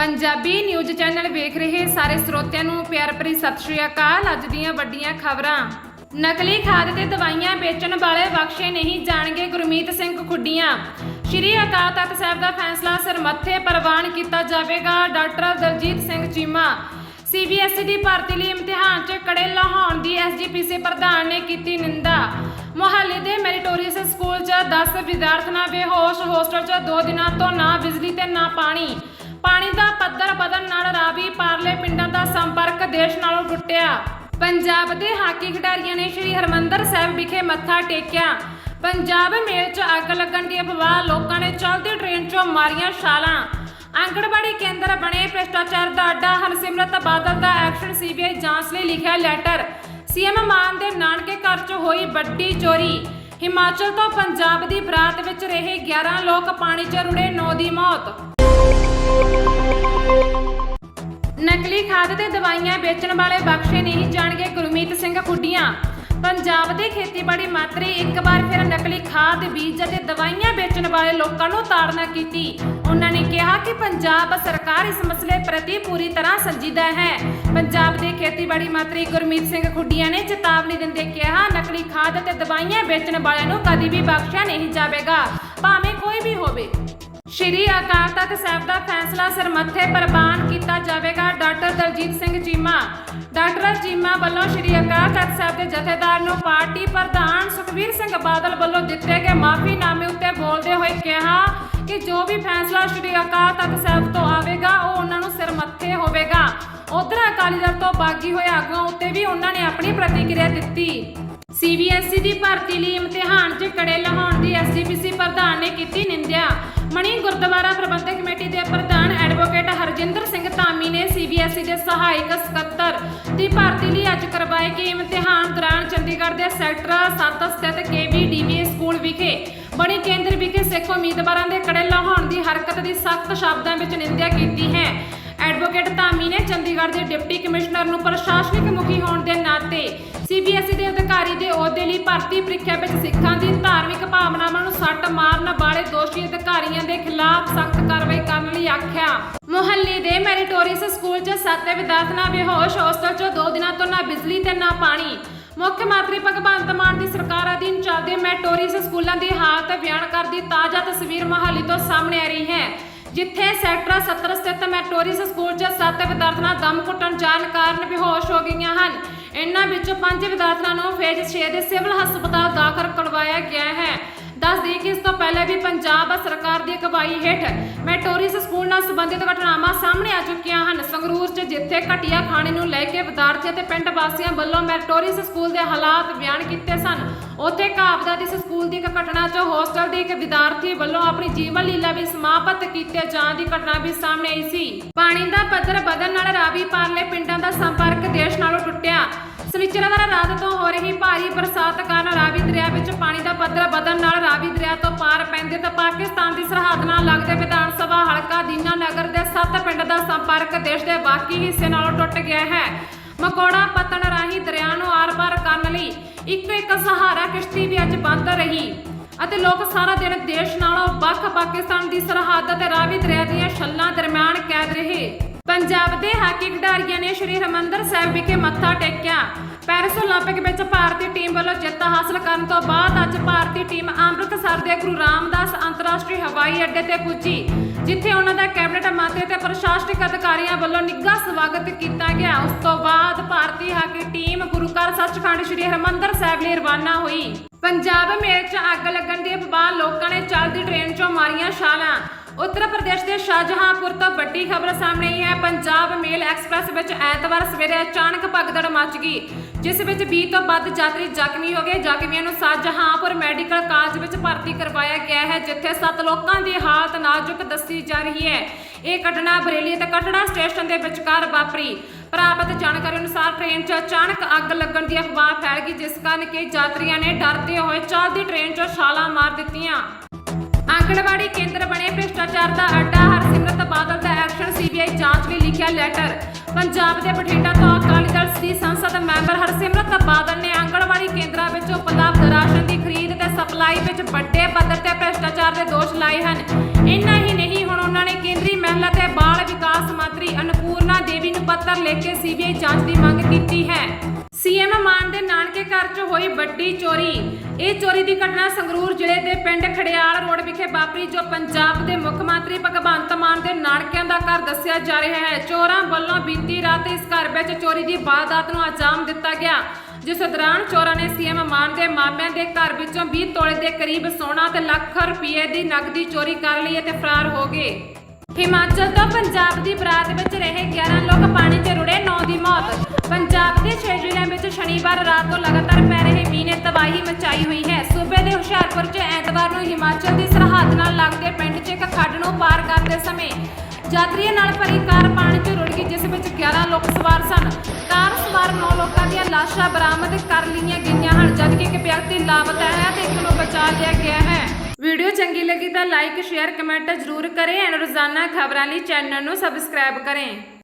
Punjabi news channel ਵੇਖ ਰਹੇ ਸਾਰੇ ਸਰੋਤਿਆਂ ਨੂੰ ਪਿਆਰ ਭਰੀ ਸਤਿ ਸ਼੍ਰੀ ਅਕਾਲ। ਅੱਜ ਦੀਆਂ ਵੱਡੀਆਂ ਖਬਰਾਂ। ਨਕਲੀ ਖਾਦ ਤੇ ਦਵਾਈਆਂ ਵੇਚਣ ਵਾਲੇ ਬਖਸ਼ੇ ਨਹੀਂ ਜਾਣਗੇ ਗੁਰਮੀਤ ਸਿੰਘ ਖੁੱਡੀਆਂ। ਸ਼੍ਰੀ ਅਕਾਲ ਤਖਤ ਸਾਹਿਬ ਦਾ ਫੈਸਲਾ ਸਿਰ ਮੱਥੇ ਪ੍ਰਵਾਨ ਕੀਤਾ ਜਾਵੇਗਾ ਡਾਕਟਰ ਦਲਜੀਤ ਸਿੰਘ ਚੀਮਾ। ਸੀਬੀਐਸਈ ਦੀ ਭਰਤੀ ਲਈ ਇਮਤਿਹਾਨ 'ਚ ਕੜੇ ਲਾਹੌਣ ਦੀ ਐਸਜੀਪੀਸੀ ਪ੍ਰਧਾਨ ਨੇ ਕੀਤੀ ਨਿੰਦਾ। ਮੁਹਾਲੀ ਦੇ ਮੈਰੀਟੋਰੀਅਸ ਸਕੂਲ 'ਚ 10 ਵਿਦਿਆਰਥਣਾਂ ਬੇਹੋਸ਼, ਹੋਸਟਲ 'ਚ 2 ਦਿਨਾਂ ਤੋਂ ਨਾ ਬਿਜਲੀ ਤੇ ਨਾ ਪਾਣੀ। ਪਾਣੀ ਦਾ ਪੱਧਰ ਵਧਣ ਨਾਲ ਰਾਵੀ ਪਾਰਲੇ ਪਿੰਡਾਂ ਦਾ ਸੰਪਰਕ ਦੇਸ਼ ਨਾਲੋਂ ਟੁੱਟਿਆ ਪੰਜਾਬ ਦੇ ਹਾਕੀ ਖਿਡਾਰੀਆਂ ਨੇ ਸ਼੍ਰੀ ਹਰਮੰਦਰ ਸਾਹਿਬ ਵਿਖੇ ਮੱਥਾ ਟੇਕਿਆ। ਪੰਜਾਬ ਮੇਲ 'ਚ ਅੱਗ ਲੱਗਣ ਦੀ ਅਫਵਾਹ ਲੋਕਾਂ ਨੇ ਚਲਦੀ ਟ੍ਰੇਨ 'ਚੋਂ ਮਾਰੀਆਂ ਛਾਲਾਂ। ਆਂਗਣਵਾੜੀ ਕੇਂਦਰ ਬਣੇ ਭ੍ਰਿਸ਼ਟਾਚਾਰ ਦਾ ਅੱਡਾ ਹਰਸਿਮਰਤ ਬਾਦਲ ਦਾ ਐਕਸ਼ਨ ਸੀਬੀਆਈ ਜਾਂਚ ਲਈ ਲਿਖਿਆ ਲੈਟਰ। ਸੀਐਮ ਮਾਨ ਦੇ ਨਾਨਕੇ ਘਰ 'ਚ ਹੋਈ ਵੱਡੀ ਚੋਰੀ। ਹਿਮਾਚਲ ਤੋਂ ਪੰਜਾਬ ਦੀ ਬਰਾਤ ਵਿੱਚ ਰਹੇ 11 ਲੋਕ, ਪਾਣੀ 'ਚ ਰੁੜੇ 9 ਦੀ ਮੌਤ। ਨਕਲੀ ਖਾਦ ਤੇ ਦਵਾਈਆਂ ਵੇਚਣ ਵਾਲੇ ਬਖਸ਼ੇ ਨਹੀਂ ਜਾਣਗੇ ਗੁਰਮੀਤ ਸਿੰਘ ਖੁੱਡੀਆਂ। ਪੰਜਾਬ ਦੇ ਖੇਤੀਬਾੜੀ ਮੰਤਰੀ ਇੱਕ ਵਾਰ ਫਿਰ ਨਕਲੀ ਖਾਦ, ਬੀਜ ਅਤੇ ਦਵਾਈਆਂ ਵੇਚਣ ਵਾਲੇ ਲੋਕਾਂ ਨੂੰ ਤਾੜਨਾ ਕੀਤੀ। ਉਹਨਾਂ ਨੇ ਕਿਹਾ ਕਿ ਪੰਜਾਬ ਸਰਕਾਰ ਇਸ ਮਸਲੇ ਪ੍ਰਤੀ ਪੂਰੀ ਤਰ੍ਹਾਂ ਸੰਜੀਦਾ ਹੈ। ਪੰਜਾਬ ਦੇ ਖੇਤੀਬਾੜੀ ਮੰਤਰੀ ਗੁਰਮੀਤ ਸਿੰਘ ਖੁੱਡੀਆਂ ਨੇ ਚੇਤਾਵਨੀ ਦਿੰਦੇ ਕਿਹਾ, ਨਕਲੀ ਖਾਦ ਤੇ ਦਵਾਈਆਂ ਵੇਚਣ ਵਾਲਿਆਂ ਨੂੰ ਕਦੀ ਵੀ ਬਖਸ਼ਿਆ ਨਹੀਂ ਜਾਵੇਗਾ, ਭਾਵੇਂ ਕੋਈ ਵੀ ਹੋਵੇ। ਸ਼੍ਰੀ ਅਕਾਲ ਤਖਤ ਸਾਹਿਬ ਦਾ ਫੈਸਲਾ ਸਰਮੱਥੇ ਪ੍ਰਵਾਨ ਕੀਤਾ ਜਾਵੇਗਾ ਡਾਕਟਰ ਦਲਜੀਤ ਸਿੰਘ ਚੀਮਾ। ਡਾਕਟਰ ਚੀਮਾ ਵੱਲੋਂ ਸ਼੍ਰੀ ਅਕਾਲ ਤਖਤ ਸਾਹਿਬ ਦੇ ਜਥੇਦਾਰ ਨੂੰ ਪਾਰਟੀ ਪ੍ਰਧਾਨ ਸੁਖਵੀਰ ਸਿੰਘ ਬਾਦਲ ਵੱਲੋਂ ਦਿੱਤੇ ਗਏ ਮਾਫੀਨਾਮੇ ਉੱਤੇ ਬੋਲਦੇ ਹੋਏ ਕਿਹਾ ਕਿ ਜੋ ਵੀ ਫੈਸਲਾ ਸ਼੍ਰੀ ਅਕਾਲ ਤਖਤ ਸਾਹਿਬ ਤੋਂ ਆਵੇਗਾ, ਉਹ ਉਹਨਾਂ ਨੂੰ ਸਿਰ ਮੱਥੇ ਹੋਵੇਗਾ। ਉਧਰ ਅਕਾਲੀ ਦਲ ਤੋਂ ਬਾਗੀ ਹੋਏ ਆਗੂਆਂ ਉੱਤੇ ਵੀ ਉਹਨਾਂ ਨੇ ਆਪਣੀ ਪ੍ਰਤੀਕਿਰਿਆ ਦਿੱਤੀ। ਸੀਬੀਐਸਈ ਦੀ ਭਰਤੀ ਲਈ ਇਮਤਿਹਾਨ 'ਚ ਕੜੇ ਲਹਾਉਣ ਦੀ ਐਸਜੀਪੀਸੀ ਪ੍ਰਧਾਨ ਨੇ ਕੀਤੀ ਨਿੰਦਿਆ। ਮਣੀ, ਗੁਰਦੁਆਰਾ ਪ੍ਰਬੰਧਕ ਕਮੇਟੀ ਦੇ ਪ੍ਰਧਾਨ ਐਡਵੋਕੇਟ ਹਰਜਿੰਦਰ ਸਿੰਘ ਧਾਮੀ ਨੇ ਸੀਬੀਐਸਈ ਦੇ ਸਹਾਇਕ ਸਕੱਤਰ ਦੀ ਭਰਤੀ ਲਈ ਅੱਜ ਕਰਵਾਏ ਗਏ ਇਮਤਿਹਾਨ ਦੌਰਾਨ ਚੰਡੀਗੜ੍ਹ ਦੇ ਸੈਕਟਰ 7 ਸਥਿਤ ਕੇਬੀਡੀਬੀਏ ਸਕੂਲ ਵਿਖੇ ਬਣੀ ਕੇਂਦਰ ਵਿਖੇ ਸਿੱਖ ਉਮੀਦਵਾਰਾਂ ਦੇ ਕੜੇ ਲਾਉਣ ਦੀ ਹਰਕਤ ਦੀ ਸਖਤ ਸ਼ਬਦਾਂ ਵਿੱਚ ਨਿੰਦਿਆ ਕੀਤੀ ਹੈ। ਐਡਵੋਕੇਟ ਧਾਮੀ ਨੇ ਚੰਡੀਗੜ੍ਹ ਦੇ ਡਿਪਟੀ ਕਮਿਸ਼ਨਰ ਨੂੰ ਪ੍ਰਸ਼ਾਸਨਿਕ ਮੁਖੀ ਹੋਣ ਦੇ ਨਾਤੇ ਸੀਬੀਐਸਈ ਦੇ ਅਧਿਕਾਰੀ ਦੇ ਅਹੁਦੇ ਲਈ ਭਰਤੀ ਪ੍ਰੀਖਿਆ ਵਿੱਚ ਸਿੱਖਾਂ ਦੀ ਧਾਰਮਿਕ ਭਾਵਨਾਵਾਂ ਨੂੰ ਸੱਟ ਮਾਰਨ ਵਾਲੇ ਦੋਸ਼ੀ ਅਧਿਕਾਰੀਆਂ ਦੇ ਖਿਲਾਫ ਸਖਤ ਕਾਰਵਾਈ ਕਰਨ ਲਈ ਆਖਿਆ। ਮੁਹੱਲੇ ਦੇ ਮੈਰੀਟੋਰੀਅਸ ਸਕੂਲ 'ਚ ਸੱਤ ਵਿਦਿਆਰਥਣਾਂ ਬੇਹੋਸ਼ ਹੋਸਟਲ 'ਚ ਦੋ ਦਿਨਾਂ ਤੋਂ ਨਾ ਬਿਜਲੀ ਤੇ ਨਾ ਪਾਣੀ। ਮੁੱਖ ਮੰਤਰੀ ਭਗਵੰਤ ਮਾਨ ਦੀ ਸਰਕਾਰ ਅਧੀਨ ਚੱਲਦੇ ਮੈਟੋਰੀਅਸ ਸਕੂਲਾਂ ਦੀ ਹਾਲਤ ਬਿਆਨ ਕਰਦੀ ਤਾਜ਼ਾ ਤਸਵੀਰ ਮੁਹਾਲੀ ਤੋਂ ਸਾਹਮਣੇ ਆ ਰਹੀ ਹੈ। ਜਿੱਥੇ ਸੈਕਟਰ 70 ਸਥਿਤ ਮੈਟੋਰੀਅਸ ਸਕੂਲ 'ਚ ਸੱਤ ਵਿਦਿਆਰਥਣਾਂ ਦਮ ਘੁੱਟਣ ਜਾਣ ਕਾਰਨ ਬੇਹੋਸ਼ ਹੋ ਗਈਆਂ ਹਨ। ਇਨ੍ਹਾਂ ਵਿੱਚੋਂ ਪੰਜ ਵਿਦਿਆਰਥਣਾਂ ਨੂੰ ਫੇਜ਼ 6 ਦੇ ਸਿਵਲ ਹਸਪਤਾਲ ਦਾਖਲ ਕਰਵਾਇਆ ਗਿਆ ਹੈ। ਦੱਸ ਦਈਏ ਕਿ ਇਸ ਤੋਂ ਪਹਿਲੇ ਵੀ ਪੰਜਾਬ ਸਰਕਾਰ ਦੀ ਅਗਵਾਈ ਹੇਠ ਮੈਟੋਰੀਅਸ ਸਕੂਲ ਨਾਲ ਸੰਬੰਧਿਤ ਘਟਨਾਵਾਂ ਸਾਹਮਣੇ ਆ ਚੁੱਕੀਆਂ ਹਨ। ਸੰਗਰੂਰ 'ਚ ਜਿੱਥੇ ਘਟੀਆ ਖਾਣੇ ਨੂੰ ਲੈ ਕੇ ਵਿਦਿਆਰਥੀਆਂ ਤੇ ਪਿੰਡ ਵਾਸੀਆਂ ਵੱਲੋਂ ਮੈਟੋਰੀਅਸ ਸਕੂਲ ਦੇ ਹਾਲਾਤ ਬਿਆਨ ਕੀਤੇ ਸਨ ਉੱਥੇ ਕਾਬਦਾ ਇਸ ਸਕੂਲ ਦੀ ਇੱਕ ਘਟਨਾ 'ਚ ਹੋਸਟਲ ਦੇ ਇੱਕ ਵਿਦਿਆਰਥੀ ਵੱਲੋਂ ਆਪਣੀ ਜੀਵਨ ਲੀਲਾ ਵੀ ਸਮਾਪਤ ਕੀਤੇ ਜਾਣ ਦੀ ਘਟਨਾ ਵੀ ਸਾਹਮਣੇ ਆਈ ਸੀ। ਪਾਣੀ ਦਾ ਪੱਧਰ ਵਧਣ ਨਾਲ ਰਾਵੀ ਪਾਰਲੇ ਪਿੰਡਾਂ ਦਾ ਸੰਪਰਕ ਦੇਸ਼ ਨਾਲੋਂ ਟੁੱਟਿਆ। ਸਨਿਚਰਵਾਰ ਰਾਤ ਤੋਂ ਹੋ ਰਹੀ ਭਾਰੀ ਬਰਸਾਤ ਕਾਰਨ ਰਾਵੀ ਦਰਿਆ ਵਿੱਚ ਪਾਣੀ ਦਾ ਪੱਧਰ ਵਧਣ ਨਾਲ ਰਾਵੀ ਦਰਿਆ ਤੋਂ ਪਾਰ ਪੈਂਦੇ ਤਾਂ ਪਾਕਿਸਤਾਨ ਦੀ ਸਰਹੱਦ ਨਾਲ ਲੱਗਦੇ ਵਿਧਾਨ ਸਭਾ ਹਲਕਾ ਦੀਨਾ ਨਗਰ ਦੇ ਸੱਤ ਪਿੰਡ ਦਾ ਸੰਪਰਕ ਦੇਸ਼ ਦੇ ਬਾਕੀ ਹਿੱਸੇ ਨਾਲੋਂ ਟੁੱਟ ਗਿਆ ਹੈ। ਮਕੋੜਾ, ਪਤਨ ਰਾਹੀਂ ਦਰਿਆ ਨੂੰ ਆਰ-ਪਾਰ ਕਰਨ ਲਈ ਇੱਕੋ ਇੱਕ ਸਹਾਰਾ ਕਿਸ਼ਤੀ ਵੀ ਅੱਜ ਬੰਦ ਰਹੀ। ਅਤੇ ਲੋਕ ਸਾਰਾ ਦਿਨ ਦੇਸ਼ ਨਾਲੋਂ ਵੱਖ ਪਾਕਿਸਤਾਨ ਦੀ ਸਰਹੱਦ ਅਤੇ ਰਾਵੀ ਦਰਿਆ ਦੀਆਂ ਛੱਲਾਂ ਦਰਮਿਆਨ ਕੈਦ ਰਹੇ। ਪੰਜਾਬ ਦੇ ਹਾਕੀ ਖਿਡਾਰੀਆਂ ਨੇ ਸ਼੍ਰੀ ਹਰਮੰਦਰ ਸਾਹਿਬ ਵਿਖੇ ਮੱਥਾ ਟੇਕਿਆ। ਪੈਰਿਸ ਓਲੰਪਿਕ ਵਿੱਚ ਭਾਰਤੀ ਟੀਮ ਵੱਲੋਂ ਜਿੱਤ ਹਾਸਲ ਕਰਨ ਤੋਂ ਬਾਅਦ ਅੱਜ ਭਾਰਤੀ ਟੀਮ ਅੰਮ੍ਰਿਤਸਰ ਦੇ ਗੁਰੂ ਰਾਮਦਾਸ ਅੰਤਰਰਾਸ਼ਟਰੀ ਹਵਾਈ ਅੱਡੇ ਤੇ ਪੁੱਜੀ। ਜਿੱਥੇ ਉਹਨਾਂ ਦਾ ਕੈਬਨਿਟ ਮੰਤਰੀ ਤੇ ਪ੍ਰਸ਼ਾਸਨਿਕ ਅਧਿਕਾਰੀਆਂ ਵੱਲੋਂ ਨਿੱਘਾ ਸਵਾਗਤ ਕੀਤਾ ਗਿਆ। ਉਸ ਤੋਂ ਬਾਅਦ ਭਾਰਤੀ ਹਾਕੀ ਟੀਮ ਗੁਰੂ ਘਰ ਸੱਚਖੰਡ ਸ਼੍ਰੀ ਹਰਮੰਦਰ ਸਾਹਿਬ ਲਈ ਰਵਾਨਾ ਹੋਈ। ਪੰਜਾਬ ਮੇਲ 'ਚ ਅੱਗ ਲੱਗਣ ਦੀ ਅਫਵਾਹ ਲੋਕਾਂ ਨੇ ਚੱਲਦੀ ਟ੍ਰੇਨ 'ਚੋਂ ਮਾਰੀਆਂ ਛਾਲਾਂ। ਉੱਤਰ ਪ੍ਰਦੇਸ਼ ਦੇ ਸ਼ਾਹਜਹਾਂਪੁਰ ਤੋਂ ਵੱਡੀ ਖਬਰ ਸਾਹਮਣੇ ਆਈ ਹੈ। ਪੰਜਾਬ ਮੇਲ ਐਕਸਪ੍ਰੈਸ ਵਿੱਚ ਐਤਵਾਰ ਸਵੇਰੇ ਅਚਾਨਕ ਭਗਦੜ ਮਚ ਗਈ, ਜਿਸ ਵਿੱਚ 20 ਤੋਂ ਵੱਧ ਯਾਤਰੀ ਜ਼ਖਮੀ ਹੋ ਗਏ। ਜ਼ਖਮੀਆਂ ਨੂੰ ਸ਼ਾਹਜਹਾਂਪੁਰ ਮੈਡੀਕਲ ਕਾਲਜ ਵਿੱਚ ਭਰਤੀ ਕਰਵਾਇਆ ਗਿਆ ਹੈ, ਜਿੱਥੇ 7 ਲੋਕਾਂ ਦੀ ਹਾਲਤ ਨਾਜ਼ੁਕ ਦੱਸੀ ਜਾ ਰਹੀ ਹੈ। ਇਹ ਘਟਨਾ ਬਰੇਲੀ ਤੇ ਕਟੜਾ ਸਟੇਸ਼ਨ ਦੇ ਵਿਚਕਾਰ ਵਾਪਰੀ। ਪ੍ਰਾਪਤ ਜਾਣਕਾਰੀ ਅਨੁਸਾਰ ਟ੍ਰੇਨ 'ਚ ਅਚਾਨਕ ਅੱਗ ਲੱਗਣ ਦੀ ਅਫਵਾਹ ਫੈਲ ਗਈ, ਜਿਸ ਕਾਰਨ ਕਈ ਯਾਤਰੀਆਂ ਨੇ ਡਰਦੇ ਹੋਏ ਚੱਲਦੀ ਟ੍ਰੇਨ 'ਚੋਂ ਛਾਲਾਂ ਮਾਰ ਦਿੱਤੀਆਂ। ਆਂਗਣਵਾੜੀ ਕੇਂਦਰ ਬਣੇ ਭ੍ਰਿਸ਼ਟਾਚਾਰ ਦਾ ਅੱਡਾ ਹਰਸਿਮਰਤ ਬਾਦਲ ਦਾ ਐਕਸ਼ਨ ਸੀਬੀਆਈ ਜਾਂਚ ਲਈ ਲਿਖਿਆ ਲੈਟਰ ਪੰਜਾਬ ਦੇ ਬਠਿੰਡਾ ਤੋਂ ਅਕਾਲੀ ਦਲ ਦੀ ਸੰਸਦ ਮੈਂਬਰ ਹਰਸਿਮਰਤ ਬਾਦਲ ਨੇ ਆਂਗਣਵਾੜੀ ਕੇਂਦਰਾਂ ਵਿੱਚ ਉਪਲਬਧ ਰਾਸ਼ਨ ਦੀ ਖਰੀਦ ਤੇ ਸਪਲਾਈ ਵਿੱਚ ਵੱਡੇ ਪੱਧਰ ਤੇ ਭ੍ਰਿਸ਼ਟਾਚਾਰ ਦੇ ਦੋਸ਼ ਲਾਏ ਹਨ। ਇੰਨਾ ਹੀ ਨਹੀਂ, ਹੁਣ ਉਹਨਾਂ ਨੇ ਕੇਂਦਰੀ ਮਹਿਲਾ ਤੇ ਬਾਲ ਵਿਕਾਸ ਮੰਤਰੀ ਅਨੁਪੂਰਨਾ ਦੇਵੀ ਨੂੰ ਪੱਤਰ ਲਿਖ ਕੇ ਸੀਬੀਆਈ ਜਾਂਚ ਦੀ ਮੰਗ ਕੀਤੀ ਹੈ। 'ਚ ਹੋਈ ਵੱਡੀ ਚੋਰੀ। ਇਹ ਚੋਰੀ ਦੀ ਘਟਨਾ ਸੰਗਰੂਰ ਜ਼ਿਲ੍ਹੇ ਦੇ ਪਿੰਡ ਖੜਿਆਲ ਰੋਡ ਵਿਖੇ ਵਾਪਰੀ, ਜੋ ਪੰਜਾਬ ਦੇ ਮੁੱਖ ਮੰਤਰੀ ਭਗਵੰਤ ਮਾਨ ਦੇ ਨਾਨਕਿਆਂ ਦਾ ਘਰ ਦੱਸਿਆ ਜਾ ਰਿਹਾ ਹੈ। ਚੋਰਾਂ ਵੱਲੋਂ ਬੀਤੀ ਰਾਤ ਇਸ ਘਰ ਵਿੱਚ ਚੋਰੀ ਦੀ ਵਾਰਦਾਤ ਨੂੰ ਅੰਜਾਮ ਦਿੱਤਾ ਗਿਆ, ਜਿਸ ਦੌਰਾਨ ਚੋਰਾਂ ਨੇ ਸੀਐਮ ਮਾਨ ਦੇ ਮਾਮਿਆਂ ਦੇ ਘਰ ਵਿੱਚੋਂ 20 ਤੋਲੇ ਦੇ ਕਰੀਬ ਸੋਨਾ ਤੇ ਲੱਖ ਰੁਪਏ ਦੀ ਨਕਦੀ ਚੋਰੀ ਕਰ ਲਈ ਅਤੇ ਫਰਾਰ ਹੋ ਗਏ। ਹਿਮਾਚਲ ਤੋਂ ਪੰਜਾਬ ਦੀ ਬਰਾਤ ਵਿੱਚ ਰਹੇ 11 ਲੋਕ ਪਾਣੀ 'ਚ ਰੁੜੇ 9 ਦੀ ਮੌਤ। ਪੰਜਾਬ ਦੇ ਛੇ ਜ਼ਿਲ੍ਹਿਆਂ ਵਿੱਚ ਸ਼ਨੀਵਾਰ ਰਾਤ ਤੋਂ ਲਗਾਤਾਰ ਪੈ ਰਹੇ ਮੀਂਹ ਨੇ ਤਬਾਹੀ ਮਚਾਈ ਹੋਈ ਹੈ। ਸੂਬੇ ਦੇ ਹੁਸ਼ਿਆਰਪੁਰ 'ਚ ਐਤਵਾਰ ਨੂੰ ਹਿਮਾਚਲ ਦੀ ਸਰਹੱਦ ਨਾਲ ਲੱਗਦੇ ਪਿੰਡ 'ਚ ਇੱਕ ਖੱਡ ਨੂੰ ਪਾਰ ਕਰਦੇ ਸਮੇਂ ਯਾਤਰੀਆਂ ਨਾਲ ਭਰੀ ਕਾਰ ਪਾਣੀ 'ਚ ਰੁੜ ਗਈ, ਜਿਸ ਵਿੱਚ 11 ਲੋਕ ਸਵਾਰ ਸਨ। ਕਾਰ ਸਵਾਰ 9 ਲੋਕਾਂ ਦੀਆਂ ਲਾਸ਼ਾਂ ਬਰਾਮਦ ਕਰ ਲਈਆਂ ਗਈਆਂ ਹਨ, ਜਦਕਿ ਇੱਕ ਵਿਅਕਤੀ ਲਾਪਤਾ ਹੈ ਤੇ ਇੱਕ ਨੂੰ ਬਚਾ ਲਿਆ ਗਿਆ ਹੈ। ਵੀਡੀਓ ਚੰਗੀ ਲੱਗੀ ਤਾਂ ਲਾਈਕ ਸ਼ੇਅਰ ਕਮੈਂਟ ਜ਼ਰੂਰ ਕਰੇ ਐਂਡ ਰੋਜ਼ਾਨਾ ਖਬਰਾਂ ਲਈ ਚੈਨਲ ਨੂੰ ਸਬਸਕ੍ਰਾਈਬ ਕਰੇ।